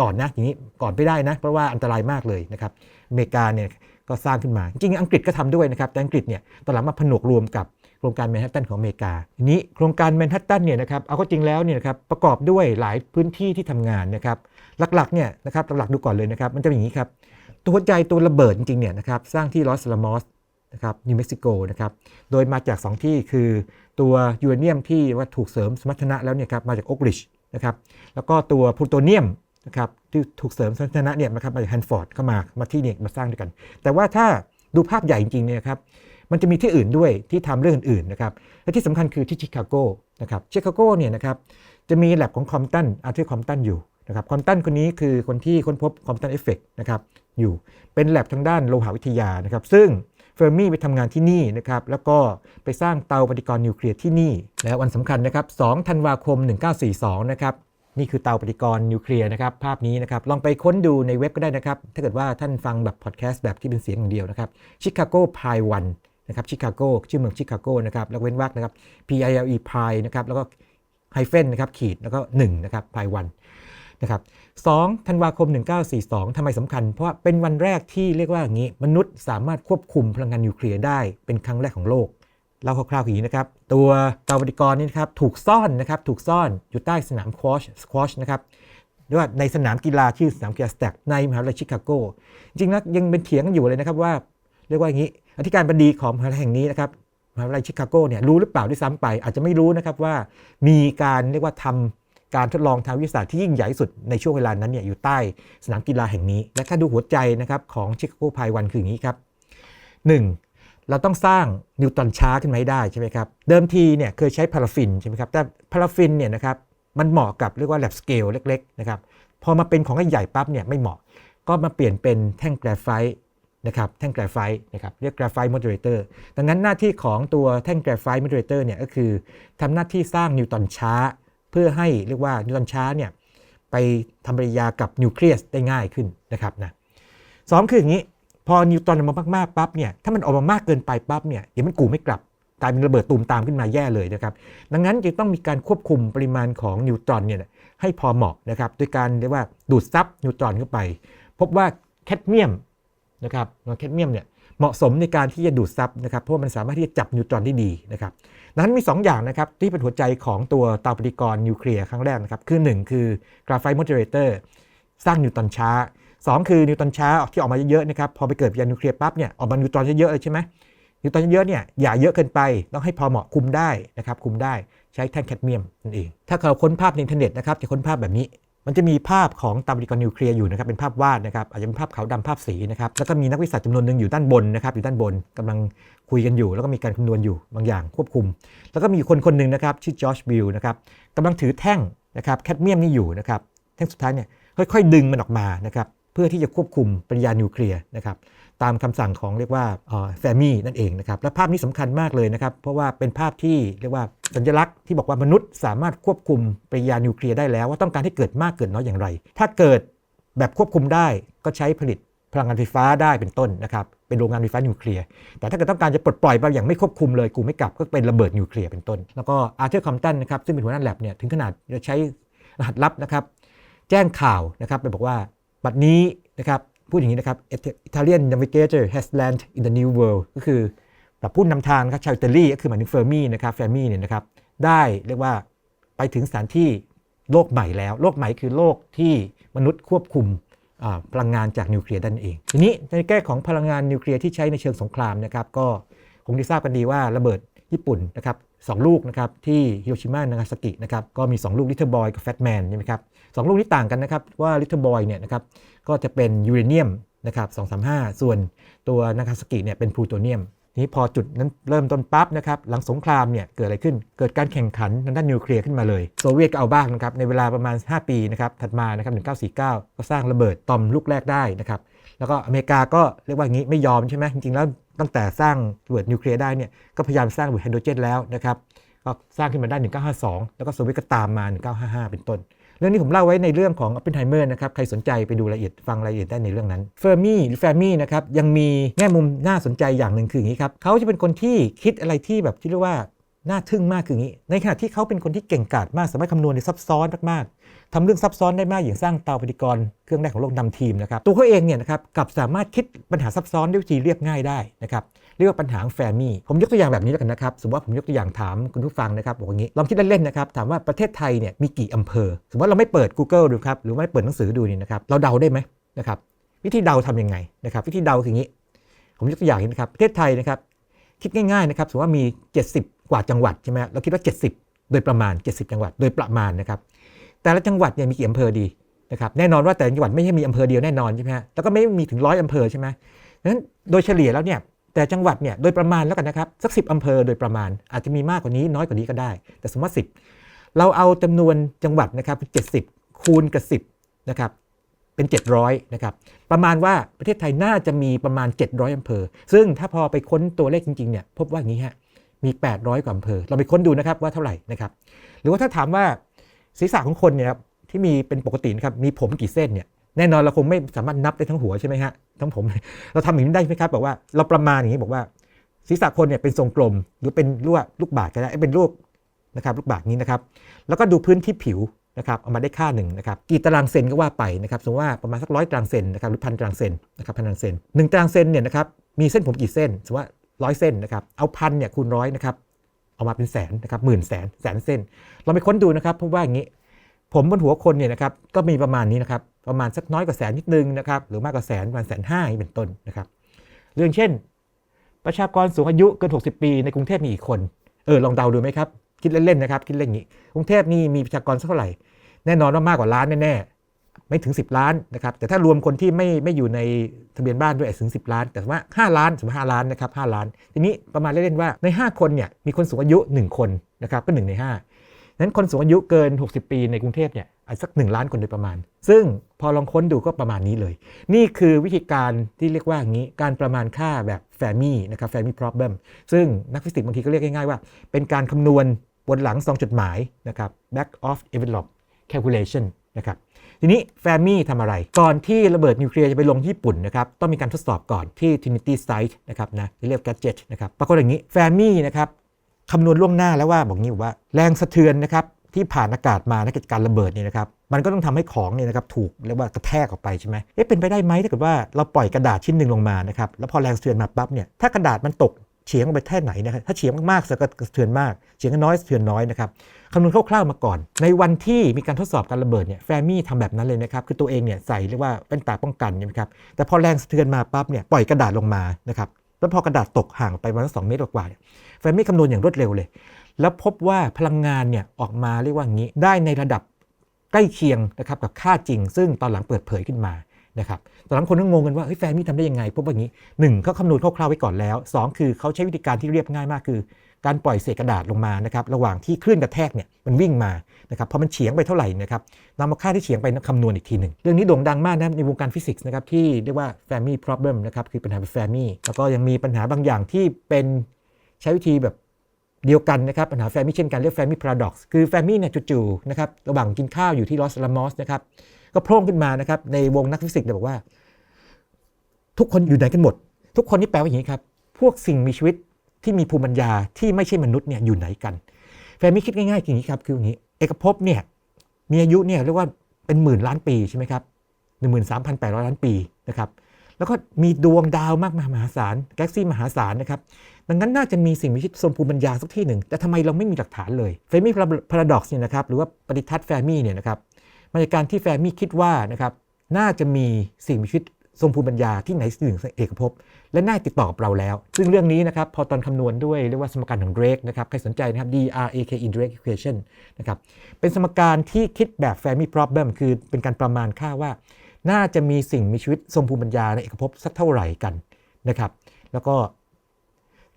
ก่อนนะอย่างนี้ก่อนไม่ได้นะเพราะว่าอันตรายมากเลยนะครับอเมริกาเนี่ยก็สร้างขึ้นมา จริงอังกฤษก็ทำด้วยนะครับแต่อังกฤษเนี่ยตอนหลังมาผนวกรวมกับโครงการแมนฮัตตันของอเมริกาทีนี้โครงการแมนฮัตตันเนี่ยนะครับเอาก็จริงแล้วเนี่ยนะครับประกอบด้วยหลายพื้นที่ที่ทำงานนะครับหลักๆเนี่ยนะครับหลักๆดูก่อนเลยนะครับมันจะเป็นอย่างนี้ครับตัวหัวใจตัวระเบิดจริงๆเนี่ยนะครับสร้างที่ลอสลามอส นะครับนิวเม็กซิโกนะครับโดยมาจาก 2 ที่คือตัวยูเรเนียมที่ว่าถูกเสริมสมรรถนะแล้วเนี่ยครับมาจากโอกริชนะครับแล้วก็ตัวพลูโตเนียมนะครับที่ถูกเสริมสมรรถนะเนี่ยนะครับมาจากแฮนฟอร์ดเข้ามามาที่นี่มาสร้างด้วยกัน แต่ว่าถ้าดูภาพใหญ่จริงๆเนี่ยครับมันจะมีที่อื่นด้วยที่ทำเรื่องอื่นๆนะครับและที่สำคัญคือที่ชิคาโกนะครับชิคาโกเนี่ยนะครับจะมีแลบของคอมตันอาร์เธอร์คอมตันอยู่นะครับคอมตันคนนี้คือคนที่ค้นพบคอมตันเอฟเฟกนะครับอยู่เป็นแลบทางด้านโลหะวิทยานะครับซึ่ง เฟอร์มี่ไปทำงานที่นี่นะครับแล้วก็ไปสร้างเตาปฏิกรณ์นิวเคลียร์ที่นี่ และวันสำคัญนะครับ2ธันวาคม 1942 นะครับนี่คือเตาปฏิกรณ์นิวเคลียร์นะครับภาพนี้นะครับลองไปค้นดูในเว็บก็ได้นะครับ ถ้าเกิดว่าท่านฟังแบบพอดแคสต์แบบที่เป็นเสียงอย่างเดียวนะครับ Chicago Pi 1นนะครับชิคาโกชื่อเมืองชิคาโกนะครับแล้วเว้นวรรคนะครับ P I L E Pi นะครับแล้วก็ไฮเฟนนะครับขีดแล้วก็1นะครับ Pi 1นะครับ 2ธันวาคม 1942 ทำไมสำคัญ เพราะเป็นวันแรกที่เรียกว่าอย่างนี้ มนุษย์สามารถควบคุมพลังงานนิวเคลียร์ได้เป็นครั้งแรกของโลกเล่าคร่าวๆอย่างนี้นะครับ ตัวเตาปฏิกรณ์นี่นะครับถูกซ่อนนะครับถูกซ่อนอยู่ใต้สนามควอชสควอชนะครับหรือว่าในสนามกีฬาชื่อสนามกีฬาสแต็กในมหาวิทยาลัยชิคาโก จริงๆแล้วยังเป็นเถียงกันอยู่เลยนะครับว่าเรียกว่าอย่างนี้ อธิการบดีของมหาวิทยาลัยแห่งนี้นะครับมหาวิทยาลัยชิคาโกเนี่ยรู้หรือเปล่าด้วยซ้ำไป อาจจะไม่รู้นะครับว่ามีการเรียกว่าทำ การทดลองทางวิทยาศาสตร์ที่ยิ่งใหญ่สุดในช่วงเวลานั้นเนี่ยอยู่ใต้สนามกีฬาแห่งนี้ และถ้าดูหัวใจนะครับของชิคาโกพายวันคืออย่างนี้ครับ 1. เราต้องสร้างนิวตรอนช้าขึ้นมาให้ได้ใช่ไหมครับ เดิมทีเนี่ยเคยใช้พาราฟินใช่ไหมครับ แต่พาราฟินเนี่ยนะครับมันเหมาะกับเรียกว่า lab scale เล็กๆนะครับ พอมาเป็นของใหญ่ปั๊บเนี่ยไม่เหมาะ ก็มาเปลี่ยนเป็นแท่งแกรไฟต์นะครับ แท่งแกรไฟต์นะครับ เรียกแกรไฟต์โมเดเลเตอร์ ดังนั้นหน้าที่ของตัวแท่งแกรไฟต์โมเดเลเตอร์เนี่ยก็คือทำหน้าที่สร้างนิวตรอนช้า เพื่อให้เรียกว่านิวตรอนช้าเนี่ยไปทำปฏิกิริยากับนิวเคลียสได้ง่ายขึ้นนะครับนะสองคืออย่างนี้ พอนิวตรอนออกมามากๆปั๊บเนี่ยถ้ามันออกมามากเกินไปปั๊บเนี่ยเดี๋ยวมันกูไม่กลับกลายเป็นระเบิดตูมตามขึ้นมาแย่เลยนะครับดังนั้นจึงต้องมีการควบคุมปริมาณของนิวตรอนเนี่ยให้พอเหมาะนะครับด้วยการเรียกว่าดูดซับนิวตรอนเข้าไป พบว่าแคดเมียมนะครับแคดเมียมเนี่ย เหมาะสมในการที่จะดูดซับนะครับเพราะมันสามารถที่จะจับนิวตรอนได้ดีนะครับดังนั้นมี 2 อย่างนะครับที่เป็นหัวใจของตัวเตาปฏิกรณ์นิวเคลียร์ครั้งแรกนะครับคือ 1 คือกราไฟต์โมเดเลเตอร์สร้างนิวตรอนช้า 2 คือนิวตรอนช้าที่ออกมาเยอะๆนะครับพอไปเกิดปฏิกิริยานิวเคลียร์ปั๊บเนี่ยออกมานิวตรอนเยอะๆเลยใช่ไหมนิวตรอนเยอะเนี่ยอย่าเยอะเกินไปต้องให้พอเหมาะคุมได้นะครับคุมได้ใช้แท่งแคดเมียมนั่นเองถ้าเราค้นภาพในอินเทอร์เน็ตนะครับจะค้นภาพแบบนี้ มันจะมีภาพของเตาปฏิกรณ์นิวเคลียร์อยู่นะครับเป็นภาพวาดนะครับอาจจะเป็นภาพขาวดำภาพสีนะครับแล้วก็มีนักวิทยาศาสตร์จำนวนหนึ่งอยู่ด้านบนนะครับอยู่ด้านบนกำลังคุยกันอยู่ แล้วก็มีการคำนวณอยู่บางอย่างควบคุม แล้วก็มีคนคนหนึ่งนะครับชื่อจอชบิลนะครับกำลังถือแท่งนะครับแคดเมียมนี่อยู่นะครับแท่งสุดท้ายเนี่ยค่อยๆ ดึงมันออกมานะครับเพื่อที่จะควบคุมปริยานิวเคลียร์นะครับ ตามคำสั่งของเรียกว่าแฟมี่นั่นเองนะครับและภาพนี้สำคัญมากเลยนะครับ เพราะว่าเป็นภาพที่เรียกว่าสัญลักษณ์ที่บอกว่ามนุษย์สามารถควบคุมปริยานิวเคลียร์ได้แล้วว่าต้องการให้เกิดมากเกิดน้อยอย่างไร ถ้าเกิดแบบควบคุมได้ก็ใช้ผลิตพลังงานไฟฟ้าได้เป็นต้นนะครับเป็นโรงงานไฟฟ้านิวเคลียร์ แต่ถ้าเกิดต้องการจะปลดปล่อยไปอย่างไม่ควบคุมเลยกูไม่กลับก็เป็นระเบิดนิวเคลียร์เป็นต้น แล้วก็อาร์เธอร์คอมตันนะครับซึ่งเป็นหัวหน้าแลบเนี่ยถึงขนาดจะใช้รหัสลับนะครับ แจ้งข่าวนะครับไปบอกว่าบัดนี้นะครับ พูดอย่างนี้นะครับ Italian navigator has landed in the new world ก็คือแบบผู้นำทางนะครับชาวอิตาลีก็คือหมายถึงเฟอร์มี่นะครับเฟอร์มี่เนี่ยนะครับได้เรียกว่าไปถึงสถานที่โลกใหม่แล้ว โลกใหม่คือโลกที่มนุษย์ควบคุมพลังงานจากนิวเคลียร์นั่นเอง ทีนี้ในแก้ของพลังงานนิวเคลียร์ที่ใช้ในเชิงสงครามนะครับก็คงได้ทราบกันดีว่าระเบิดญี่ปุ่นนะครับสองลูกนะครับที่ฮิโรชิมานางาซากินะครับก็มี 2 ลูกลิทเทิลบอยกับแฟตแมนใช่ไหมครับสองลูกนี้ต่างกันนะครับว่าลิทเทิลบอยเนี่ยนะครับ ก็จะเป็นยูเรเนียมนะครับ235 ส่วนตัวนางาซากิเนี่ยเป็นพลูโตเนียมนี้พอจุดนั้นเริ่มต้นปั๊บนะครับหลังสงครามเนี่ยเกิดอะไรขึ้นเกิดการแข่งขันทางด้านนิวเคลียร์ขึ้นมาเลย โซเวียตก็เอาบ้างนะครับในเวลาประมาณ 5 ปีนะครับถัดมานะครับ1949 ก็สร้างระเบิดตอมลูกแรกได้นะครับแล้วก็อเมริกาก็เรียกว่างี้ไม่ยอมใช่ไหมจริงๆแล้วตั้งแต่สร้างระเบิดนิวเคลียร์ได้เนี่ยก็พยายามสร้างระเบิดไฮโดรเจนแล้วนะครับก็สร้างขึ้นมาได้ 1952 แล้วก็โซเวียตก็ตามมา 1955 เป็นต้น รื่องนี้ผมเล่าไว้ในเรื่องของ Oppenheimer นะครับ ใครสนใจไปดูรายละเอียดฟังรายละเอียดได้ในเรื่องนั้นเฟอร์มี่หรือแฟมี่นะครับยังมีแง่มุมน่าสนใจอย่างหนึ่งคืออย่างนี้ครับเขาจะเป็นคนที่คิดอะไรที่แบบที่เรียกว่าน่าทึ่งมากคืออย่างนี้ ในขณะที่เขาเป็นคนที่เก่งกาจมาก สามารถคำนวณได้ซับซ้อนมากๆทำเรื่องซับซ้อนได้มากอย่างสร้างเตาปฏิกรณ์เครื่องแรกของโลกนำทีมนะครับตัวเขาเองเนี่ยนะครับกลับสามารถคิดปัญหาซับซ้อนด้วยวิธีเรียบง่ายได้นะครับ เรียกว่าปัญหาแฟมี่ ผมยกตัวอย่างแบบนี้แล้วกันนะครับ สมมติว่าผมยกตัวอย่างถามคุณผู้ฟังนะครับบอกอย่างนี้ลองคิดเล่นๆนะครับถามว่าประเทศไทยเนี่ยมีกี่อำเภอ สมมติว่าเราไม่เปิด Google ดูครับหรือไม่เปิดหนังสือดูนี่นะครับเราเดาได้ไหมนะครับวิธีเดาทำยังไงนะครับวิธีเดาคืออย่างนี้ ผมยกตัวอย่างนะครับประเทศไทยนะครับคิดง่ายๆนะครับสมมติว่ามี 70 กว่าจังหวัดใช่ไหมเราคิดว่า 70 โดยประมาณ 70 จังหวัด โดยประมาณนะครับแต่ละจังหวัดเนี่ยมีกี่อำเภอดีนะครับแน่นอนว่าแต่ละจังหวัดไม่ใช่มีอำเภอเดียวแน่นอนใช่ไหมฮะแล้วก็ไม่มีถึงร้อยอำเภอใช่ไหมดังนั้นโดยเฉลี่ยแล้วเนี่ย แต่จังหวัดเนี่ยโดยประมาณแล้วกันนะครับสักสิอำเภอโดยประมาณ อาจจะมีมากกว่านี้น้อยกว่านี้ก็ได้ แต่สมมติว่าสิเราเอาจำนวนจังหวัดนะครับ70คูณกับ10นะครับเป็น 700นะครับประมาณว่าประเทศไทยน่าจะมีประมาณ 700อำเภอ ซึ่งถ้าพอไปค้นตัวเลขจริงๆเนี่ยพบว่าอย่างนี้ฮะมี 800 กว่าอำเภอ เราไปค้นดูนะครับว่าเท่าไหร่นะครับหรือว่าถ้าถามว่าศีรษะของคนเนี่ยครับที่มีเป็นปกตินะครับมีผมกี่เส้นเนี่ย แน่นอนเราคงไม่สามารถนับได้ทั้งหัวใช่ไหมฮะทั้งผม เราทำอย่างนี้ได้ไหมครับบอกว่าเราประมาณอย่างนี้บอกว่าศีรษะคนเนี่ยเป็นทรงกลม หรือเป็นลูกลูกบาศก์ก็ได้เป็นลูกนะครับลูกบาศก์นี้นะครับ แล้วก็ดูพื้นที่ผิวนะครับเอามาได้ค่าหนึ่งนะครับกี่ตารางเซนก็ว่าไปนะครับสมมติว่าประมาณสักร้อยตารางเซนนะครับหรือพันตารางเซนนะครับพันตารางเซนหนึ่งตารางเซนเนี่ยนะครับมีเส้นผมกี่เส้นสมมติว่าร้อยเส้นนะครับเอาพันเนี่ยคูณร้อยนะครับเอามาเป็นแสนนะครับหมื่นแสนแสนเส้น เราไปค้นดูนะครับพบว่าอย่างนี้ ผมบนหัวคนเนี่ยนะครับก็มีประมาณนี้นะครับ ประมาณสักน้อยกว่าแสนนิดนึงนะครับหรือมากกว่าแสนประมาณแสนห้าเป็นต้นนะครับเรื่องเช่น ประชากรสูงอายุเกิน 60 ปี ในกรุงเทพมีอีกคนเออลองเดาดูไหมครับคิดเล่นๆนะครับคิดเล่นอย่างนี้กรุงเทพนี่มีประชากรสักเท่าไหร่ แน่นอนว่ามากกว่าล้านแน่ๆไม่ถึง 10 ล้านนะครับแต่ถ้ารวมคนที่ไม่ไม่อยู่ในทะเบียนบ้านด้วยถึง 10 ล้าน แต่ว่า 5 ล้านสมมติ5ล้านนะครับ5ล้าน ทีนี้ประมาณเล่นๆว่าใน 5 คนเนี่ยมีคนสูงอายุ 1 คนนะครับก็1ใน5นั้นคนสูงอายุเกิน 60 ปีในกรุงเทพเนี่ย อาจสัก 1 ล้านคนโดยประมาณ ซึ่งพอลองค้นดูก็ประมาณนี้เลย นี่คือวิธีการที่เรียกว่าอย่างนี้ การประมาณค่าแบบแฟมี่นะครับแฟมี่ problem ซึ่งนักฟิสิกส์บางทีก็เรียกง่ายๆว่า เป็นการคำนวณบนหลังซองจดหมายนะครับ back of envelope calculation นะครับทีนี้แฟมี่ทำอะไร ก่อนที่ระเบิดนิวเคลียร์จะไปลงญี่ปุ่นนะครับต้องมีการทดสอบก่อนที่ Trinity Site นะครับนะเรียก Gadget นะครับปรากฏอย่างนี้แฟมี่นะครับคำนวณล่วงหน้าแล้วว่าบอกงี้ว่าแรงสะเทือนนะครับ ที่ผ่านอากาศมาในกิจการระเบิดเนี่ยนะครับมันก็ต้องทำให้ของเนี่ยนะครับถูกเรียกว่ากระแทกออกไปใช่ไหมเอ๊ะเป็นไปได้ไหมถ้าเกิดว่าเราปล่อยกระดาษชิ้นหนึ่งลงมานะครับแล้วพอแรงสะเทือนมาปั๊บเนี่ยถ้ากระดาษมันตกเฉียงไปแค่ไหนนะครับถ้าเฉียงมากๆก็กระเทือนมากเฉียงน้อยสะเทือนน้อยนะครับคำนวณคร่าวๆมาก่อน ในวันที่มีการทดสอบการระเบิดเนี่ยแฟมี่ทำแบบนั้นเลยนะครับคือตัวเองเนี่ยใส่เรียกว่าเป็นตาป้องกันใช่ไหมครับแต่พอแรงสะเทือนมาปั๊บเนี่ยปล่อยกระดาษลงมานะครับแล้วพอ กระดาษตกห่างไปประมาณสองเมตรกว่าเนี่ยแฟมี่คำนวณอย่างรวดเร็วเลย แล้วพบว่าพลังงานเนี่ยออกมาเรียกว่างี้ ได้ในระดับใกล้เคียงนะครับกับค่าจริง ซึ่งตอนหลังเปิดเผยขึ้นมานะครับตอนนั้นคนก็งงกันว่าเฮ้ยแฟนมี่ทำได้ยังไงพบว่างี้หนึ่งเขาคำนวณคร่าวๆไว้ก่อนแล้วสองคือเขาใช้วิธีการที่เรียบง่ายมากคือ การปล่อยเศษกระดาษลงมานะครับระหว่างที่คลื่นกระแทกเนี่ยมันวิ่งมานะครับพอมันเฉียงไปเท่าไหร่นะครับนำมาค่าที่เฉียงไปคำนวณอีกทีหนึ่งเรื่องนี้โด่งดังมากนะในวงการฟิสิกส์นะครับที่เรียกว่า Fermi problem นะครับคือปัญหาแบบ Fermi แล้วก็ยังมีปัญหาบางอย่างที่เป็นใช้วิธีแบบ เดียวกันนะครับปัญหาแฟมี่เช่นกันเรียกแฟมี่พาราด็อกซ์คือแฟมี่เนี่ยจู่ๆนะครับระหว่างกินข้าวอยู่ที่ลอสลามอสนะครับก็โผล่ขึ้นมานะครับในวงนักฟิสิกส์เนี่ยบอกว่า ทุกคนอยู่ไหนกันหมด ทุกคนนี่แปลว่าอย่างนี้ครับ พวกสิ่งมีชีวิตที่มีภูมิปัญญาที่ไม่ใช่มนุษย์เนี่ยอยู่ไหนกันแฟมี่คิดง่ายๆอย่างนี้ครับคืออย่างนี้ เอกภพเนี่ยมีอายุเนี่ยเรียกว่าเป็นหมื่นล้านปีใช่ไหมครับหนึ่งหมื่นสามพันแปดร้อยล้านปีนะครับแล้วก็มีดวงดาวมากมายมหาศาลแกลซี่มหาศาลนะครับ ดังนั้นน่าจะมีสิ่งมีชีวิตทรงภูมิปัญญาสักที่หนึ่ง แต่ทำไมเราไม่มีหลักฐานเลยเฟมี่พาราดอกซ์เนี่ยนะครับหรือว่าปฏิทัศน์แฟมี่เนี่ยนะครับมาจากการที่แฟมี่คิดว่านะครับน่าจะมีสิ่งมีชีวิตทรงภูมิปัญญาที่ไหนสิ่งเอกภพและน่าติดต่อกับเราแล้ว ซึ่งเรื่องนี้นะครับพอตอนคำนวณด้วยเรียกว่าสมการของเดรกนะครับใครสนใจนะครับ D R A K E Drake equation นะครับเป็นสมการที่คิดแบบ Fermi problem คือเป็นการประมาณค่าว่า น่าจะมีสิ่งมีชีวิตทรงภูมิปัญญาในเอกภพสักเท่าไหร่กันนะครับ แล้วก็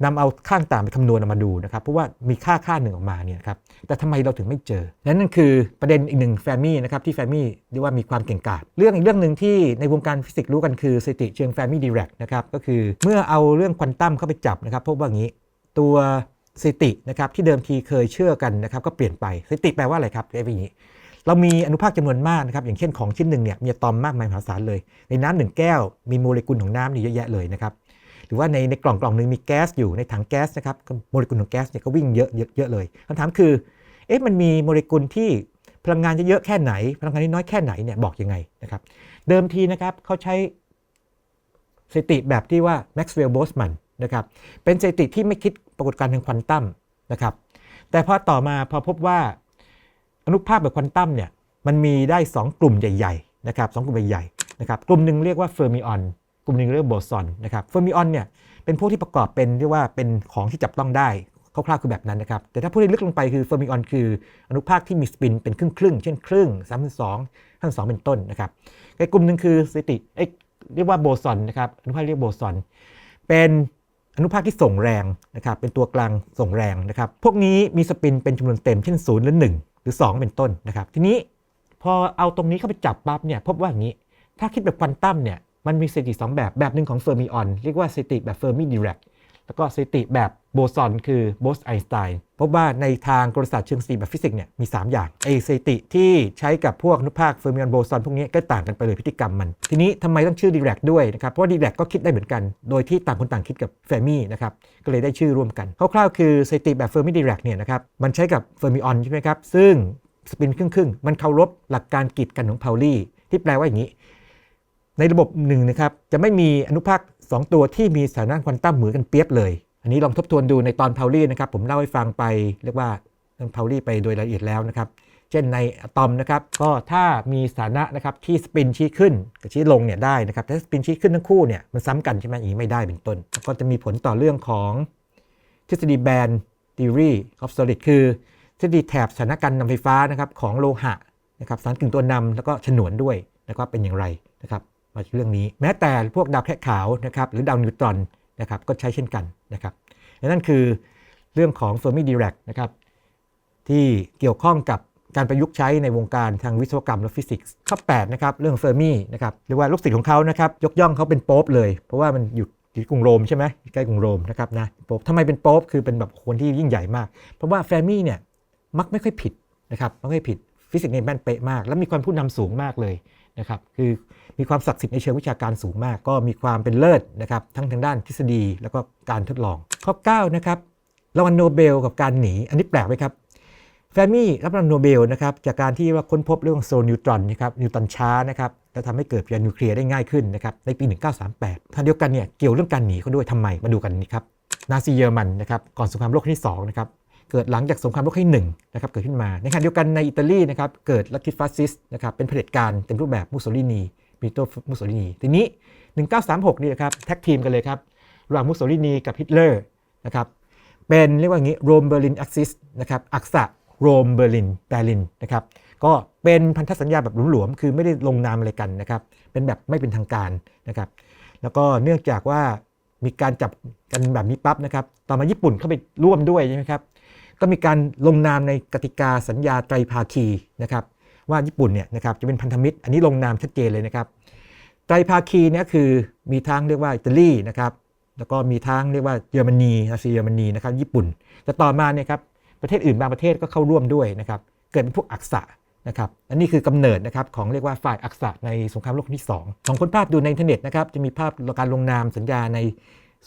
นำเอาข้างต่างไปคำนวณออกมาดูนะครับ เพราะว่ามีค่าค่าหนึ่งออกมาเนี่ยครับแต่ทำไมเราถึงไม่เจอ และนั่นคือประเด็นอีกหนึ่งแฟมี่นะครับที่แฟมี่เรียกว่ามีความเก่งกาจเรื่องอีกเรื่องหนึ่งที่ในวงการฟิสิกส์รู้กันคือสถิติเชิงแฟมี่ดีเรกนะครับก็คือเมื่อเอาเรื่องควอนตัมเข้าไปจับนะครับพบว่างี้ตัวสถิตินะครับที่เดิมทีเคยเชื่อกันนะครับก็เปลี่ยนไปสถิติแปลว่าอะไรครับเป็นอย่างนี้เรามีอนุภาคจำนวนมากนะครับอย่างเช่นของชิ้นหนึ่งเนี่ยมีอะตอมมากมายมหาศาลเลย ในน้ำหนึ่งแก้วมีโมเลกุลของน้ำนี่เยอะแยะเลยนะครับ หรือว่าในในกล่องกล่องหนึ่งมีแก๊สอยู่ในถังแก๊สนะครับโมเลกุลของแก๊สเนี่ยก็วิ่งเยอะเยอะเลยคำถามคือเอ๊ะมันมีโมเลกุลที่พลังงานจะเยอะแค่ไหน พลังงานน้อยแค่ไหนเนี่ยบอกยังไงนะครับเดิมทีนะครับเขาใช้สถิติแบบที่ว่า Maxwell Boltzmann นนะครับเป็นสถิติที่ไม่คิดปรากฏการณ์ทางควอนตัมนะครับแต่พอต่อมาพอพบว่าอนุภาคแบบควอนตัมเนี่ยมันมีได้ 2 กลุ่มใหญ่ๆนะครับสองกลุ่มใหญ่ๆนะครับกลุ่มหนึ่งเรียกว่าเฟอร์มิออน กลุ่มหนึ่งเรียกว่าโบซอนนะครับเฟอร์มิออนเนี่ยเป็นพวกที่ประกอบเป็นเรียกว่าเป็นของที่จับต้องได้คร่าวๆคือแบบนั้นนะครับ แต่ถ้าพูดให้ลึกลงไปคือเฟอร์มิออนคืออนุภาคที่มีสปินเป็นครึ่งๆเช่นครึ่งสามสองทั้งสองเป็นต้นนะครับไอ้กลุ่มหนึ่งคือสติเรียกว่าโบซอนนะครับอนุภาคเรียกโบซอนเป็นอนุภาคที่ส่งแรงนะครับเป็นตัวกลางส่งแรงนะครับพวกนี้มีสปินเป็นจำนวนเต็มเช่น0หรือ1 หรือ 2 เป็นต้นนะครับทีนี้พอเอาตรงนี้เข้าไปจับปั๊บเนี่ยพบว่าอย่างนี้ ถ้าคิดแบบควอนตัมเนี่ย มันมีสถิติสองแบบ แบบหนึ่งของเฟอร์มิออนเรียกว่าสถิติแบบเฟอร์มิดีเรกแล้วก็สถิติแบบโบซอนคือโบสไอน์สไตน์พบว่าในทางกลศาสตร์เชิงสถิติแบบฟิสิกส์เนี่ยมี 3 อย่างไอสถิติที่ใช้กับพวกนุภาคเฟอร์มิออนโบซอนพวกนี้ก็ต่างกันไปเลยพฤติกรรมมัน ทีนี้ทำไมต้องชื่อดีเรกด้วยนะครับ เพราะว่าดีเรกก็คิดได้เหมือนกัน โดยที่ต่างคนต่างคิดกับเฟอร์มินะครับก็เลยได้ชื่อร่วมกันคร่าวๆคือสถิติแบบเฟอร์มิดีเรกเนี่ยนะครับมันใช้กับเฟอร์มิออนใช่ไหมครับซึ่งสปินครึ่งๆมันเคารพหลักการกีดกันของพาวลีที่แปลว่าอย่างนี้ ในระบบหนึ่งนะครับจะไม่มีอนุภาค 2 ตัวที่มีสถานะควอนตัมเหมือนกันเปียบเลย อันนี้ลองทบทวนดูในตอนพาวลีนะครับผมเล่าให้ฟังไปเรียกว่าเรื่องพาวลีไปโดยละเอียดแล้วนะครับเช่นในอะตอมนะครับก็ถ้ามีสถานะนะครับที่สปินชี้ขึ้นกับชี้ลงเนี่ยได้นะครับแต่สปินชี้ขึ้นทั้งคู่เนี่ยมันซ้ำกันใช่ไหมอย่างนี้ไม่ได้เป็นต้น ก็จะมีผลต่อเรื่องของทฤษฎีแบน theory of solid คือทฤษฎีแถบสถานการนำไฟฟ้านะครับของโลหะนะครับสารกึ่งตัวนำแล้วก็ฉนวนด้วยนะครับเป็นอย่างไรนะครับ มาเรื่องนี้ แม้แต่พวกดาวแคะขาวนะครับหรือดาวนิวตรอนนะครับก็ใช้เช่นกันนะครับและนั่นคือเรื่องของ Fermi Dirac นะครับที่เกี่ยวข้องกับการประยุกต์ใช้ในวงการทางวิศวกรรมและฟิสิกส์ข้อ8นะครับเรื่องเฟอร์มีนะครับเรียกว่าลูกศิษย์ของเขานะครับยกย่องเขาเป็นโป๊ปเลย เพราะว่ามันอยู่ที่กรุงโรมใช่ไหมใกล้กรุงโรมนะครับนะโป๊ปทำไมเป็นโป๊ปคือเป็นแบบคนที่ยิ่งใหญ่มาก เพราะว่าเฟอร์มีเนี่ยมักไม่ค่อยผิดนะครับไม่ค่อยผิดฟิสิกส์ในแม่นเป๊ะมาก และมีความผู้นำสูงมากเลยนะครับคือ มีความศักดิ์สิทธิ์ในเชิงวิชาการสูงมาก ก็มีความเป็นเลิศนะครับทั้งทางด้านทฤษฎีแล้วก็การทดลอง ข้อ 9 นะครับรางวัลโนเบลกับการหนี อันนี้แปลกไหมครับแฟมี่รับรางวัลโนเบลนะครับจากการที่ว่าค้นพบเรื่องโซลนิวตรอนนะครับนิวตันช้านะครับและทำให้เกิดพลังนิวเคลียร์ได้ง่ายขึ้นนะครับในปี 1938ทันเดียวกันเนี่ยเกี่ยวเรื่องการหนีเขาด้วยทำไมมาดูกันนี่ครับนาซีเยอรมันนะครับก่อนสงครามโลกครั้งที่2นะครับเกิดหลังจากสงครามโลกครั้งที่หนึ่งนะครับเกิดขึ้นมา ในขณะเดียวกันในอิตาลีนะครับเกิดลัทธิฟาสซิสต์นะครับเป็นเผด็จการเต็มรูปแบบมุสโสลินี ปิโตมุสโสลินี ทีนี้ 1936 นี่นะครับแท็กทีมกันเลยครับระหว่างมุสโสลินีกับฮิตเลอร์นะครับเป็นเรียกว่าอย่างนี้โรมเบอร์ลินแอคซิสนะครับอักษะโรมเบอร์ลินเบอร์ลินนะครับก็เป็นพันธสัญญาแบบหลวมๆ คือไม่ได้ลงนามอะไรกันนะครับ เป็นแบบไม่เป็นทางการนะครับ แล้วก็เนื่องจากว่ามีการจับกันแบบนี้ปั๊บนะครับ ต่อมาญี่ปุ่นเข้าไปร่วมด้วยใช่ไหมครับ ก็มีการลงนามในกติกาสัญญาไตรภาคีนะครับ ว่าญี่ปุ่นเนี่ยนะครับจะเป็นพันธมิตร อันนี้ลงนามชัดเจนเลยนะครับไตรภาคีเนี่ยคือมีทั้งเรียกว่าอิตาลีนะครับแล้วก็มีทั้งเรียกว่าเยอรมนีนาซีเยอรมนีนะครับญี่ปุ่น แต่ต่อมาเนี่ยครับประเทศอื่นบางประเทศก็เข้าร่วมด้วยนะครับเกิดเป็นพวกอักษะนะครับอันนี้คือกำเนิดนะครับของเรียกว่าฝ่ายอักษะในสงครามโลกครั้งที่ 2 ของคนภาพดูในอินเทอร์เน็ตนะครับจะมีภาพการลงนามสัญญาใน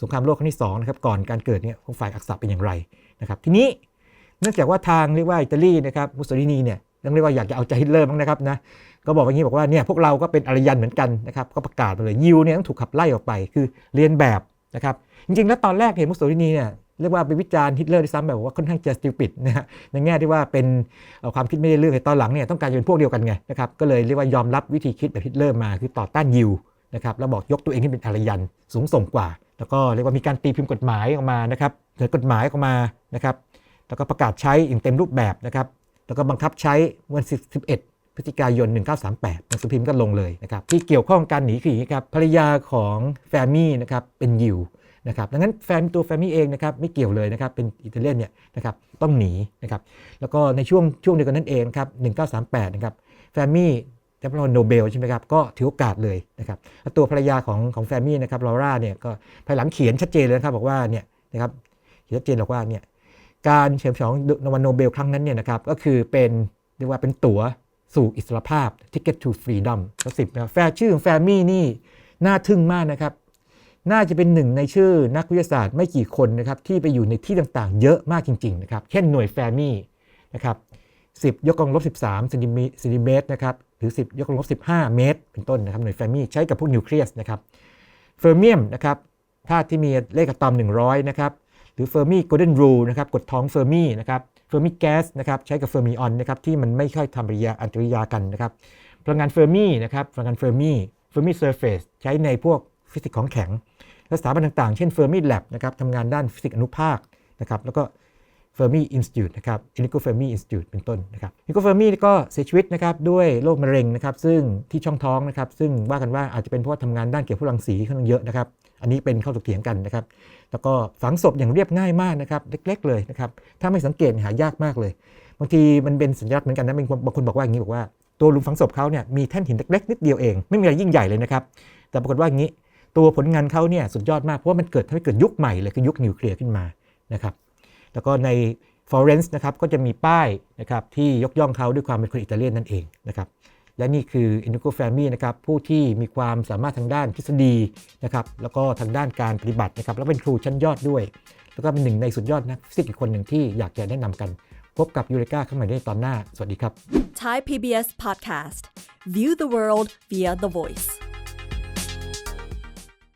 สงครามโลกครั้งที่2นะครับก่อนการเกิดเนี่ยของฝ่ายอักษะเป็นอย่างไรนะครับทีนี้เนื่องจากว่าทางเรียกว่าอิตาลีนะครับมุสโสลินีเนี่ย ต้องเรียกว่าอยากจะเอาใจฮิตเลอร์บ้างนะครับนะก็บอกอย่างนี้บอกว่าเนี่ยพวกเราก็เป็นอารยันเหมือนกันนะครับก็ประกาศมาเลยยิวเนี่ยต้องถูกขับไล่ออกไปคือเรียนแบบนะครับจริงๆ แล้วตอนแรกเห็นมุสโสลินีเนี่ยเรียกว่าไปวิจารณ์ฮิตเลอร์ด้วยซ้ำแบบว่าค่อนข้างจะสติปิดนะฮะในแง่ที่ว่าเป็นความคิดไม่ได้เรื่องแต่ตอนหลังเนี่ยต้องการเป็นพวกเดียวกันไงนะครับก็เลยเรียกว่ายอมรับวิธีคิดแบบฮิตเลอร์มาคือต่อต้านยิวนะครับแล้วบอกยกตัวเองที่เป็นอารยันสูงส่งกว่า แล้วก็เรียกว่ามีการตีพิมพ์กฎหมายออกมานะครับเกิดกฎหมายออกมานะครับแล้วก็ประกาศใช้อย่างเต็มรูปแบบนะครับ แล้วก็บังคับใช้วัน11พฤศจิกายน 1938หนังสือพิมพ์ก็ลงเลยนะครับที่เกี่ยวข้องการหนีคืออย่างนี้ครับภรรยาของแฟมมี่นะครับเป็นยิวนะครับดังนั้นแฟมตัวแฟมมี่เองนะครับไม่เกี่ยวเลยนะครับเป็นอิตาเลียนเนี่ยนะครับต้องหนีนะครับแล้วก็ในช่วงช่วงเดียวกันนั่นเองครับ1938นะครับแฟมมี่ได้รับรางวัลโนเบลใช่ไหมครับ ก็ถือโอกาสเลยนะครับตัวภรรยาของของแฟมี่นะครับลอร่าเนี่ยก็ภายหลังเขียนชัดเจนเลยนะครับบอกว่าเนี่ยนะครับเขียนชัดเจนบอกว่าเนี่ย การเฉลิมฉลองรางวัลโนเบลครั้งนั้นเนี่ยนะครับก็คือเป็นเรียกว่าเป็นตั๋วสู่อิสรภาพ Ticket to Freedom ข้อสิบนะแฟชื่อของแฟร์มี่นี่น่าทึ่งมากนะครับ น่าจะเป็นหนึ่งในชื่อนักวิทยาศาสตร์ไม่กี่คนนะครับที่ไปอยู่ในที่ต่างๆ เยอะมากจริงๆนะครับเช่นหน่วยแฟร์มี่นะครับ10 ยกกำลังลบ 13เซนติเมตรเซนติเมตรนะครับหรือ 10 ยกกำลังลบ 15 เมตร เป็นต้นนะครับหน่วยแฟร์มี่ใช้กับพวกนิวเคลียสนะครับเฟอร์เมียมนะครับธาตุที่มีเลขอะตอม 100 นะครับ รือเฟอร์มีโกลเด้นรูนะครับกฎท้องเฟอร์มีนะครับเฟอร์มีแก๊สนะครับใช้กับเฟอร์มิออนนะครับที่มันไม่ค่อยทำปฏิกิริยาอันตริยากันนะครับพลังงานเฟอร์มีนะครับพลังงานเฟอร์มีเฟอร์มีเซอร์เฟซใช้ในพวกฟิสิกส์ของแข็งและสถาบันต่างๆ เช่นเฟอร์มิแลบนะครับทำงานด้านฟิสิกส์อนุภาคนะครับแล้วก็ Fermi Institute นะครับ Enrico Fermi Institute เป็นต้นนะครับ Enrico Fermi ก็เสียชีวิตนะครับด้วยโรคมะเร็งนะครับซึ่งที่ช่องท้องนะครับซึ่งว่ากันว่าอาจจะเป็นเพราะว่าทำงานด้านเกี่ยวกับพลังสีค่อนข้างเยอะนะครับอันนี้เป็นข้อถกเถียงกันนะครับแล้วก็ฝังศพอย่างเรียบง่ายมากนะครับเล็ก ๆ เลยนะครับถ้าไม่สังเกตหายากมากเลยบางทีมันเป็นสัญลักษณ์เหมือนกันนะบางคนบางคนบอกว่าอย่างนี้บอกว่าตัวหลุมฝังศพเขาเนี่ยมีแท่นหินเล็กๆนิดเดียวเองไม่มีอะไรยิ่งใหญ่เลยนะครับแต่ปรากฏว่าอย่างนี้ตัวผลงานเขาเนี่ยสุดยอดมากเพราะว่ามันเกิดทำให้เกิดยุคใหม่เลยคือยุคนิวเคลียร์ขึ้นมานะครับ แล้วก็ในฟลอเรนซ์นะครับก็จะมีป้ายนะครับที่ยกย่องเขาด้วยความเป็นคนอิตาเลียนนั่นเองนะครับและนี่คือ Enrico Fermi นะครับผู้ที่มีความสามารถทางด้านทฤษฎีนะครับแล้วก็ทางด้านการปฏิบัตินะครับแล้วเป็นครูชั้นยอดด้วย แล้วก็เป็นหนึ่งในสุดยอดนักฟิสิกส์อีกคนหนึ่งที่อยากจะแนะนำกัน พบกับยูเรกาข้างใหม่ได้ตอนหน้า สวัสดีครับ Thai PBS podcast. View the world via the voice.